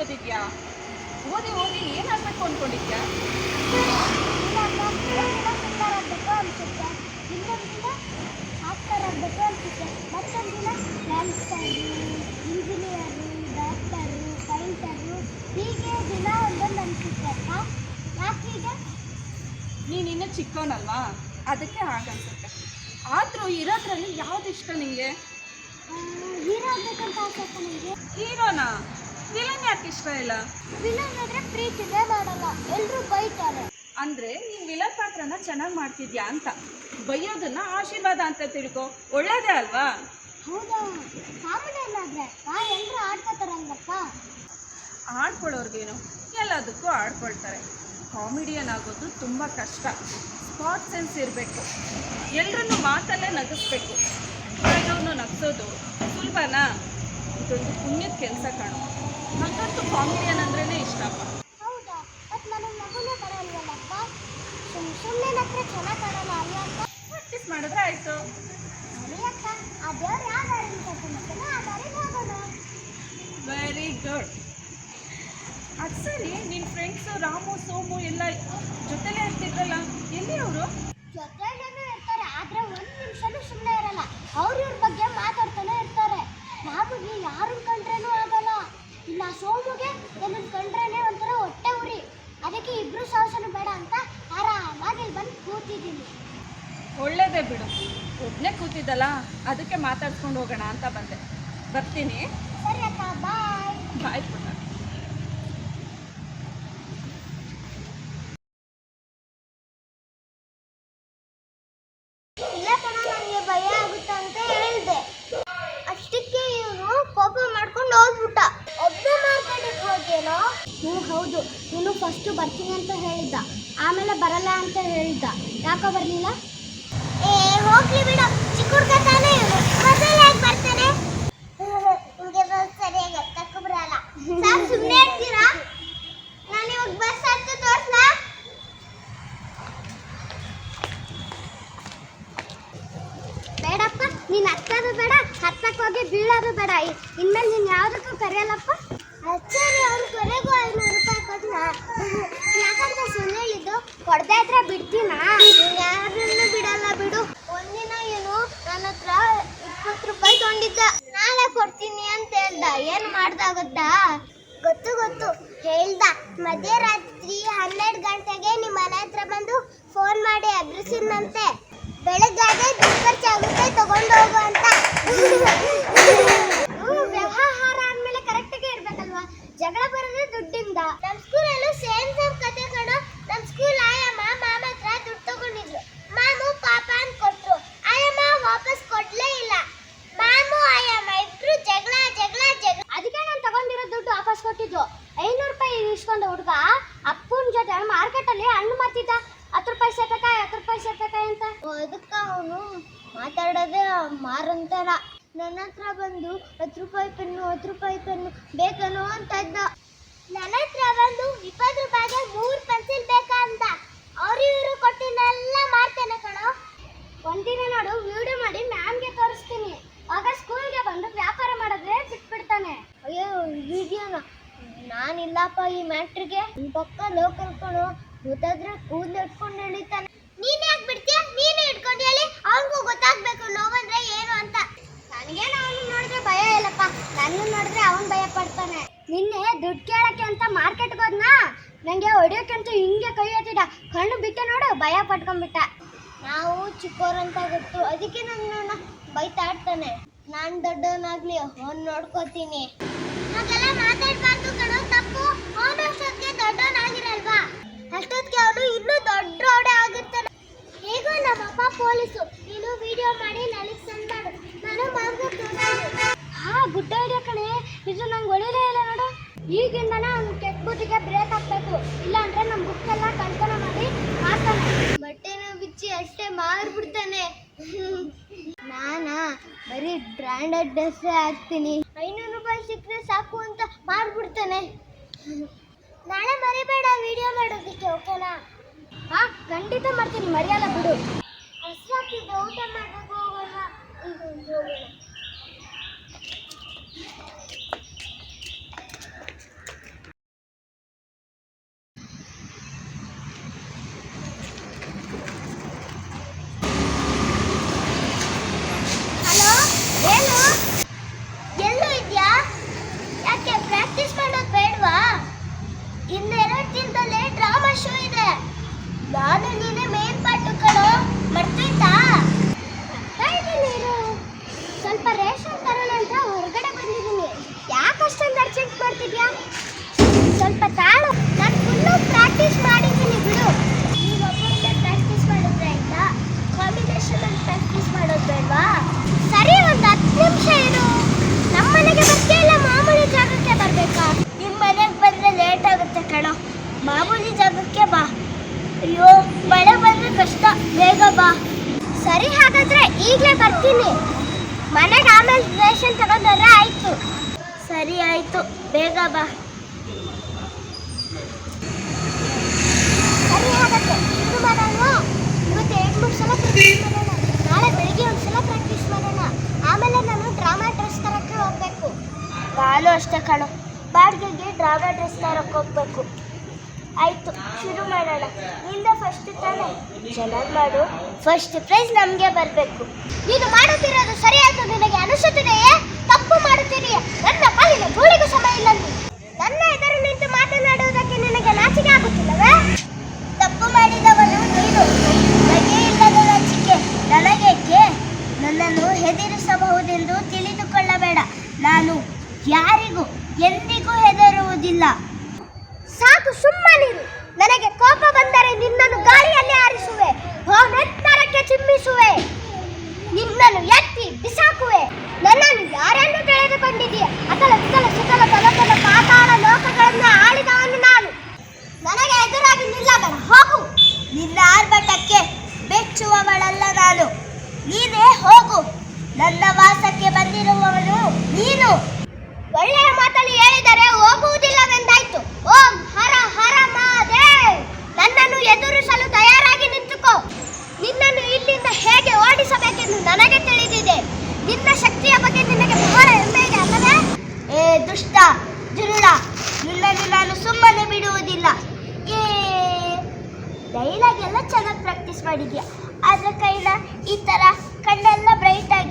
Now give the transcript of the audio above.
ಓದಿದ್ಯಾ? ಓದಿ ಓದಿ ಏನಾಗಬೇಕು ಅಂದ್ಕೊಂಡಿದ್ಯಾ ಸುಂದರ ಆಗಬೇಕು ಅನಿಸುತ್ತೆ ಇನ್ನೊಂದು ದಿನ ಆಕ್ಟರ್ ಆಗಬೇಕು ಅನಿಸುತ್ತೆ ಮತ್ತೊಂದು ದಿನ ಡ್ಯಾನ್ಸರು ಇಂಜಿನಿಯರು ಡಾಕ್ಟರು ಪೈಂಟರು ಹೀಗೆ ದಿನ ಒಂದೊಂದು ಅನಿಸುತ್ತೆ ಅಕ್ಕ ಯಾಕೀಗ ನೀನು ಇನ್ನೂ ಚಿಕ್ಕವನಲ್ವಾ? ಅದಕ್ಕೆ ಹಾಗನ್ಸುತ್ತೆ. ಆದರೂ ಇರೋದ್ರಲ್ಲಿ ಯಾವ್ದು ಇಷ್ಟ ನಿಮಗೆ ಹೀರೋ ಆಗ್ಬೇಕಂತ ಆಸೆ ನನಗೆ ಹೀರೋನಾ? ವಿಲನ್ ಯಾಕೆ ಇಷ್ಟ ಇಲ್ಲ? ವಿಲನ್ ಆದರೆ ಪ್ರೀತಿನೇ ಮಾಡಲ್ಲ. ಎಲ್ಲರೂ ಬೈತಾರೆ. ಅಂದರೆ ನೀನು ವಿಲನ್ ಪಾತ್ರನ ಚೆನ್ನಾಗಿ ಮಾಡ್ತಿದ್ಯಾ ಅಂತ. ಬೈಯೋದನ್ನ ಆಶೀರ್ವಾದ ಅಂತ ತಿಳ್ಕೊ. ಒಳ್ಳೇದೇ ಅಲ್ವಾ? ಹೌದಾ? ಕಾಮಿಡಿ ಏನಾದ್ರೆ ನಾ ಎಲ್ಲರೂ ಆಡ್ಕೊಳ್ಳೋರ್ಗೇನು? ಎಲ್ಲದಕ್ಕೂ ಆಡ್ಕೊಳ್ತಾರೆ. ಕಾಮಿಡಿಯನ್ ಆಗೋದು ತುಂಬ ಕಷ್ಟ. ಸ್ಪಾಟ್ ಸೆನ್ಸ್ ಇರಬೇಕು. ಎಲ್ಲರನ್ನು ಮಾತಲ್ಲೇ ನಗಿಸ್ಬೇಕು. ಹೊರಗವ್ರನ್ನ ನಗಿಸೋದು ಸುಲಭನಾ? ಇದೊಂದು ಪುಣ್ಯದ ಕೆಲಸ ಕಾಣು. ನನಗಂತೂ ಕಾಮಿಡಿಯನ್ ಅಂದ್ರೇ ಇಷ್ಟಪ್ಪ ಹೌದಾ? ಬಟ್ ನನಗೆ ಮಗುನೇ ಬರಲ್ವಲ್ಲಪ್ಪ? ಸುಮ್ ಸುಮ್ಮನೆ ನಕ್ರೆ ಚೆನ್ನಾಗಿ ಕಾಣಲ್ಲ ಅಲ್ಲ ಅಕ್ಕ ಪ್ರಾಕ್ಟೀಸ್ ಮಾಡಿದ್ರೆ ಆಯಿತು. ಸರಿ ಅಕ್ಕ. ಆ ದೇವ್ರು ಯಾವ ದಾರಿಲಿ ಕರ್ಕೊಂಡ್ಬರ್ತಾನೋ ಆ ದಾರಿಗೆ ಹೋಗೋಣ. ವೆರಿ ಗುಡ್ ಅದು ಸರಿ ನಿನ್ನ ಫ್ರೆಂಡ್ಸು ರಾಮು ಸೋಮು ಎಲ್ಲ ಜೊತೆಲೇ ಇರ್ತಿದ್ರಲ್ಲ ಎಲ್ಲಿ ಅವರು? ಜೊತೆಗೇನೆ ಇರ್ತಾರೆ ಆದ್ರೆ ಒಂದು ನಿಮಿಷನೂ ಸುಮ್ಮನೆ ಇರಲ್ಲ. ಅವ್ರ ಇವ್ರ ಬಗ್ಗೆ ಮಾತಾಡ್ತಾನೆ ಇರ್ತಾರೆ ನಮಗೆ ಯಾರನ್ನ ಕಂಡ್ರೇನೂ ಆಗಲ್ಲ ಇಲ್ಲ ಸೋಮುಗೆ ನನ್ನ ಕಂಡ್ರೇನೆ ಒಂಥರ ಹೊಟ್ಟೆ ಉರಿ. ಅದಕ್ಕೆ ಇಬ್ರು ಸಾಹಸನು ಬೇಡ ಅಂತ ಆರಾಮಾಗಿ ಇಲ್ಲಿ ಬಂದು ಕೂತಿದ್ದೀನಿ. ಒಳ್ಳೇದೇ ಬಿಡು. ಒಬ್ಬನೇ ಕೂತಿದ್ದಲ್ಲ ಅದಕ್ಕೆ ಮಾತಾಡ್ಕೊಂಡು ಹೋಗೋಣ ಅಂತ ಬಂದೆ. ಬರ್ತೀನಿ. ಸರಿ ಅಕ್ಕ ಬಾಯ್. ಬಾಯ್ ಪುಟ್ಟ. ಇಲ್ಲ ಕಣ ಹೋದ್ಯೇನೋ ಹ್ಞೂ ಹೌದು. ನೀನು ಫಸ್ಟು ಬರ್ತೀನಿ ಅಂತ ಹೇಳಿದ್ದ. ಆಮೇಲೆ ಬರಲ್ಲ ಅಂತ ಹೇಳಿದ್ದ. ಯಾಕೋ ಬರಲಿಲ್ಲ? ಏ ಹೋಗ್ಲಿ ಬಿಡು. ಚಿಕ್ಕ ಹುಡುಗ ತಾನೇ ಮೊದಲು ಹೇಗೆ ಬರ್ತಾನೆ. ನಿಮಗೆ ಬಸ್ ಸರಿಯಾಗಿ ಬರಲ್ಲ. ಸಾಕು ಸುಮ್ಮನೆ ಇರ್ತೀರಾ? ನಾನು ಇವಾಗ ಬಸ್ ಹತ್ತು ತೋರಿಸ್ಲಾ? ಬೇಡಪ್ಪ ನೀನು ಹತ್ತೋದು ಬೇಡ ಹತ್ತಕ್ಕೆ ಹೋಗಿ ಬೀಳೋದು ಬೇಡ. ಇನ್ಮೇಲೆ ನೀನು ಯಾವುದಕ್ಕೂ ಕರೆಯಲ್ಲಪ್ಪ. ಅಚ್ಚರಿ ಅವ್ರು ಕೊನೆಗೂ ಐನೂರು ರೂಪಾಯಿ ಕೊಟ್ನ ಯಾಕಂತ ಸುಮ್ಮನೆ ಹೇಳಿದ್ದು ಕೊಡದೆ ಇದ್ರೆ ಬಿಡ್ತೀನಾ? ಯಾರನ್ನು ಬಿಡಲ್ಲ ಬಿಡು. ಒಂದಿನ ಏನು ನನ್ನ ಹತ್ರ ಇಪ್ಪತ್ತು ರೂಪಾಯಿ ತಗೊಂಡಿದ್ದ. ನಾಳೆ ಕೊಡ್ತೀನಿ ಅಂತ ಹೇಳ್ದ. ಏನು ಮಾಡ್ದ ಗೊತ್ತಾ, ಗೊತ್ತು. ಗೊತ್ತು ಹೇಳ್ದ ಮಧ್ಯರಾತ್ರಿ ಹನ್ನೆರಡು ಗಂಟೆಗೆ ನಿಮ್ಮ ಮನೆ ಹತ್ರ ಬಂದು ಫೋನ್ ಮಾಡಿ ಅಗ್ರಿಸಿದ್ನಂತೆ ಬೆಳಗ್ಗೆ ದುಡ್ಡು ಖರ್ಚಾಗುತ್ತೆ ತಗೊಂಡು ಹೋಗು ಅಂತ ಹ್ಮ್, ವ್ಯವಹಾರ ಅಂದ್ಮೇಲೆ ಕರೆಕ್ಟಾಗಿ ಇರ್ಬೇಕಲ್ವಾ ಜಗಳ ಬರೋದೇ ದುಡ್ಡಿಂದ ನಮ್ಮ ಸ್ಕೂಲಲ್ಲೂ ಸೇಮ್ ಸೇಮ್ ಕತೆ ಕಣ ನಮ್ಮ ಸ್ಕೂಲ್ ಆಯಮ್ಮ ಮಾಮ ಹತ್ರ ದುಡ್ಡು ತಗೊಂಡಿದ್ರು ಮಾಮು ಪಾಪ ಅಂತ ಕೊಟ್ರು ಆಯಮ್ಮ ವಾಪಸ್ ಕೊಡ್ಲೇ ಇಲ್ಲ ಮಾಮು ಆಯಮ್ಮ ಇಬ್ರು ಜಗಳ ಜಗಳ ಜಗಳ ಅದಕ್ಕೆ ನಾನು ತಗೊಂಡಿರೋ ದುಡ್ಡು ವಾಪಸ್ ಕೊಟ್ಟಿದ್ದು ಐನೂರು ರೂಪಾಯಿ ಇಸ್ಕೊಂಡ ಹುಡುಗ ಅಪ್ಪನ ಜೊತೆ ಮಾರ್ಕೆಟಲ್ಲಿ ಹಣ್ಣು ಮಾರ್ತಿದ್ದ ಹತ್ತು ರೂಪಾಯಿ ಸೇರ್ಬೇಕಾಯ್ ಹತ್ತು ರೂಪಾಯಿ ಸೇರ್ಬೇಕಾಯ್ ಅಂತ ಅದಕ್ಕೆ ಅವನು ಮಾತಾಡೋದೇ ಮಾರಂತರ. ನನ್ನ ಹತ್ರ ಬಂದು ಹತ್ತು ರೂಪಾಯಿ ಪೆನ್ನು, ಹತ್ತು ರೂಪಾಯಿ ಪೆನ್ನು ಬೇಕೇನೋ ಅಂತ ಇದ್ದ. ನನ್ನ ಹತ್ರ ಬಂದು ಇಪ್ಪತ್ತು ರೂಪಾಯಿಗೆ ಮೂರು ಪೆನ್ಸಿಲ್ ಬೇಕಾ ಅಂತ ಅವ್ರು ಇವರು ಕೊಟ್ಟಿನೆಲ್ಲ ಮಾಡ್ತೇನೆ ಕಣೋ. ಒಂದಿನ ನೋಡು ವಿಡಿಯೋ ಮಾಡಿ ಮ್ಯಾಮ್ಗೆ ತೋರಿಸ್ತೀನಿ. ಆಗ ಸ್ಕೂಲ್ಗೆ ಬಂದು ವ್ಯಾಪಾರ ಮಾಡಿದ್ರೆ ಬಿಟ್ಬಿಡ್ತಾನೆ ಅಯ್ಯೋ ವಿಡಿಯೋನ ನಾನಿಲ್ಲಪ್ಪ ಈ ಮ್ಯಾಟ್ರಿಗೆ ಪಕ್ಕ ಲೋಕಲ್ ಕಣೋ. ಗೊತ್ತಾದ್ರೆ ಕೂದಲು ಇಟ್ಕೊಂಡು ಎಳಿತಾನೆ ನೀನ್ ಯಾಕೆ ಬಿಡ್ತೀಯ ನೀನು ಇಟ್ಕೊಂಡು ಹೇಳಿ ಅವನಿಗೂ ಗೊತ್ತಾಗ್ಬೇಕು ನೋವಂದ್ರೆ ಏನು ಅಂತ ನನಗೇನು ಅವನು ನೋಡಿದ್ರೆ ಭಯ ಇಲ್ಲಪ್ಪ ನನ್ನ ನೋಡಿದ್ರೆ ಅವನ್ ಭಯ ಪಡ್ತಾನೆ ನಿನ್ನೆ ದುಡ್ಡು ಕೇಳಕ್ಕೆ ಅಂತ ಮಾರ್ಕೆಟ್ಗೆ ಹೋದ್ನಾ ನಂಗೆ ಹೊಡಿಯೋಕ್ಕಂತ ಹಿಂಗೆ ಕೈ ಎತ್ತಿದ ಕಣ್ಣು ಬಿಟ್ಟೆ ನೋಡು ಭಯ ಪಟ್ಕೊಂಡ್ಬಿಟ್ಟ. ನಾವು ಚಿಕ್ಕವರಂತ ಗೊತ್ತು. ಅದಕ್ಕೆ ನಾನು ಬೈತಾ ಇರ್ತಾನೆ ನಾನು ದೊಡ್ಡವನಾಗ್ಲಿ ಅವ್ನು ನೋಡ್ಕೋತೀನಿ. ಹಾಗೆಲ್ಲ ಮಾತಾಡ್ಬಾರ್ದು ಕಣೋ ತಪ್ಪು. ದೊಡ್ಡವನಾಗಿರಲ್ವಾ? ಅಷ್ಟೊತ್ತಿಗೆ ಅವನು ಇನ್ನೂ ದೊಡ್ಡ ರೋಡೆ ಆಗಿರ್ತಾನೆ ಹೇಗೋ ನಮ್ಮಪ್ಪ ಪೊಲೀಸು ನೀನು ವಿಡಿಯೋ ಮಾಡಿ ನನಗೆ ಸೆಂಡ್ ಮಾಡು ನಾನು ಮಾರ್ಗ ಹಾ ಗುಡ್ಡ ಹಿಡಿಯೋ ಕಣೆ ಇದು ನಂಗೆ ಒಳ್ಳೆಯದೇ ಇಲ್ಲ ನೋಡು ಈಗಿಂದನೇ ಅವ್ನು ಕೆಟ್ಟ ಬುದ್ಧಿಗೆ ಬ್ರೇಕ್ ಹಾಕ್ಬೇಕು ಇಲ್ಲ ಅಂದ್ರೆ ನಮ್ಮ ಬುಕ್ ಎಲ್ಲ ಕಳ್ತನ ಮಾಡಿ ಮಾಡ್ತಾನೆ ಬಟ್ಟೆನ ಬಿಚ್ಚಿ ಅಷ್ಟೇ ಮಾರ್ಬಿಡ್ತಾನೆ. ನಾನಾ, ಬರೀ ಬ್ರ್ಯಾಂಡೆಡ್ ಡ್ರೆಸ್ ಹಾಕ್ತೀನಿ. ಐನೂರು ರೂಪಾಯಿ ಸಿಕ್ಕರೆ ಸಾಕು ಅಂತ ಮಾರ್ಬಿಡ್ತಾನೆ. ನಾಳೆ ಮರಿಬೇಡ ವಿಡಿಯೋ ಮಾಡೋದಕ್ಕೆ ಓಕೆನಾ ಹಾ ಖಂಡಿತ ಮಾಡ್ತೀನಿ ಮರೆಯಲ್ಲ ಬಿಡು ಹಸಿರಾಗ್ತಿದೆ ಊಟ ಮಾಡೋಕೆ ಹೋಗೋಣ ಸ್ವಲ್ಪ ತಾಳು ನಾನು ಫುಲ್ಲು ಪ್ರಾಕ್ಟೀಸ್ ಮಾಡಿದ್ದೀನಿ ಬಿಡು ಈಗ ಒಬ್ಬೊಬ್ಬರೇ ಪ್ರಾಕ್ಟೀಸ್ ಮಾಡಿದ್ರೆ ಆಯ್ತಾ ಕಾಂಬಿನೇಷನ್ ಅಲ್ಲಿ ಪ್ರಾಕ್ಟೀಸ್ ಮಾಡೋದು ಬೇಡವಾ ಸರಿ ಒಂದು ಹತ್ತು ನಿಮಿಷ ಇರು ನಮ್ಮ ಮನೆಗೆ ಬರ್ತೀಯ ಇಲ್ಲ ಮಾಮೂಲಿ ಜಾಗಕ್ಕೆ ಬರಬೇಕಾ ನಿಮ್ಮ ಮನೆಗೆ ಬಂದರೆ ಲೇಟ್ ಆಗುತ್ತೆ ಕಣೋ ಮಾಮೂಲಿ ಜಾಗಕ್ಕೆ ಬಾ ಅಯ್ಯೋ ಮಳೆ ಬಂದರೆ ಕಷ್ಟ ಬೇಗ ಬಾ ಸರಿ ಹಾಗಾದ್ರೆ ಈಗಲೇ ಬರ್ತೀನಿ. ಮನೆಗೆ ಆಮೇಲೆ ರೇಷನ್ ತಗೊಂಡ್ರೆ ಆಯ್ತು. ಸರಿ ಆಯ್ತು, ಬೇಗ ಬಾ. ಸರಿ ಹಾಗಾದ್ರೆ ಮಾಡೋಣ. ಇವತ್ತು ಎರಡು ಮೂರು ಸಲ ಪ್ರಾಕ್ಟೀಸ್ ಮಾಡೋಣ. ನಾಳೆ ಬೆಳಿಗ್ಗೆ ಒಂದು ಸಲ ಪ್ರಾಕ್ಟೀಸ್ ಮಾಡೋಣ. ಆಮೇಲೆ ನಾನು ಡ್ರಾಮಾ ಡ್ರೆಸ್ ತರಕ್ಕೆ ಹೋಗ್ಬೇಕು. ಬಾಲು ಅಷ್ಟೇ ಕಣೋ. ಬಾಡಿಗೆಗೆ ಡ್ರಾಮಾ ಡ್ರೆಸ್ ತರಕ್ಕೆ ಹೋಗ್ಬೇಕು. ಆಯ್ತು, ಶುರು ಮಾಡೋಣ. ನಿಂದ ಫಸ್ಟ್ ತಾನೆ. ಚೆನ್ನಾಗಿ ಮಾಡು. ಫಸ್ಟ್ ಪ್ರೈಸ್ ನಮಗೆ ಬರಬೇಕು. ನೀನು ಮಾಡುತ್ತಿರೋದು ಸರಿಯಾಗಿ ನಿನಗೆ ಅನಿಸುತ್ತಿದೆಯೇ? ತಪ್ಪು ಮಾಡುತ್ತೀರಿ ನನ್ನ ಪಾಲಿನ ಧೂಳಿಗೂ ಸಮಯ ಇಲ್ಲ ನನ್ನ ಎದುರು ನಿಂತು ಮಾತನಾಡುವುದಕ್ಕೆ ನಿನಗೆ ನಾಚಿಕೆ ಆಗುತ್ತಿಲ್ಲವೇ? ತಪ್ಪು ಮಾಡಿದವನು ನೀನು. ಬಗೆ ಇಲ್ಲದ ನಾಚಿಕೆ. ನನಗೇಕೆ ನನ್ನನ್ನು ಹೆದರಿಸಬಹುದೆಂದು ತಿಳಿದುಕೊಳ್ಳಬೇಡ. ನಾನು ಯಾರಿಗೂ ಎಂದಿಗೂ ಹೆದರುವುದಿಲ್ಲ. ಸಾಕು ಸುಮ್ಮನಿರು ನನಗೆ ಕೋಪ ಬಂದರೆ ನಿನ್ನನ್ನು ಗಾಳಿಯಲ್ಲಿ ಆರಿಸುವೆ. ಹೋಮೆತ್ತರಕ್ಕೆ ಚಿಮ್ಮಿಸುವೆ. ನಿನ್ನನ್ನು ಎತ್ತಿ ಬಿಸಾಕುವೆ. ನನ್ನನ್ನು ಯಾರನ್ನು ತಿಳಿದುಕೊಂಡಿದೆಯಾ ಅಕಲ, ವಿಕಲ, ಸುಕಲ ತಲಕಲ ಪಾತಾಳ ಲೋಕಗಳನ್ನು ಆಳಿದವನು ನಾನು. ನನಗೆ ಎದುರಾಗಿ ನಿಲ್ಲಬೇಡ ಹೋಗು. ನಿನ್ನ ಆರ್ಭಟಕ್ಕೆ ಬೆಚ್ಚುವವಳಲ್ಲ ನಾನು. ನೀನೇ ಹೋಗು. ನನ್ನ ವಾಸಕ್ಕೆ ಬಂದಿರುವವನು ನೀನು. ಒಳ್ಳೆಯ ಮಾತಲ್ಲಿ ಹೇಳಿದರೆ ಹೋಗುವುದಿಲ್ಲವೆಂದಾಯ್ತು ಓಂ ಹರ ಹರ ಮಹಾದೇವ್ ನನ್ನನ್ನು ಎದುರಿಸಲು ತಯಾರಾಗಿ ನಿಂತುಕೋ ನಿನ್ನನ್ನು ಇಲ್ಲಿಂದ ಹೇಗೆ ಓಡಿಸಬೇಕೆಂದು ನನಗೆ ತಿಳಿದಿದೆ. ನಿನ್ನ ಶಕ್ತಿಯ ಬಗ್ಗೆ ನಿನಗೆ ಬಹಳ ಹೆಮ್ಮೆ ಇದೆ ಅಲ್ಲವೇ? ಏ, ದುಷ್ಟ, ಜುರುಳ, ನಿನ್ನನ್ನು ನಾನು ಸುಮ್ಮನೆ ಬಿಡುವುದಿಲ್ಲ. ಏ, ಡೈಲಾಗ್ ಎಲ್ಲ ಚೆನ್ನಾಗಿ ಪ್ರಾಕ್ಟೀಸ್ ಮಾಡಿದ್ಯಾ? ಆದ್ರೆ ಕೈನ ಈ ಥರ ಕಣ್ಣೆಲ್ಲ ಬ್ರೈಟ್ ಆಗಿ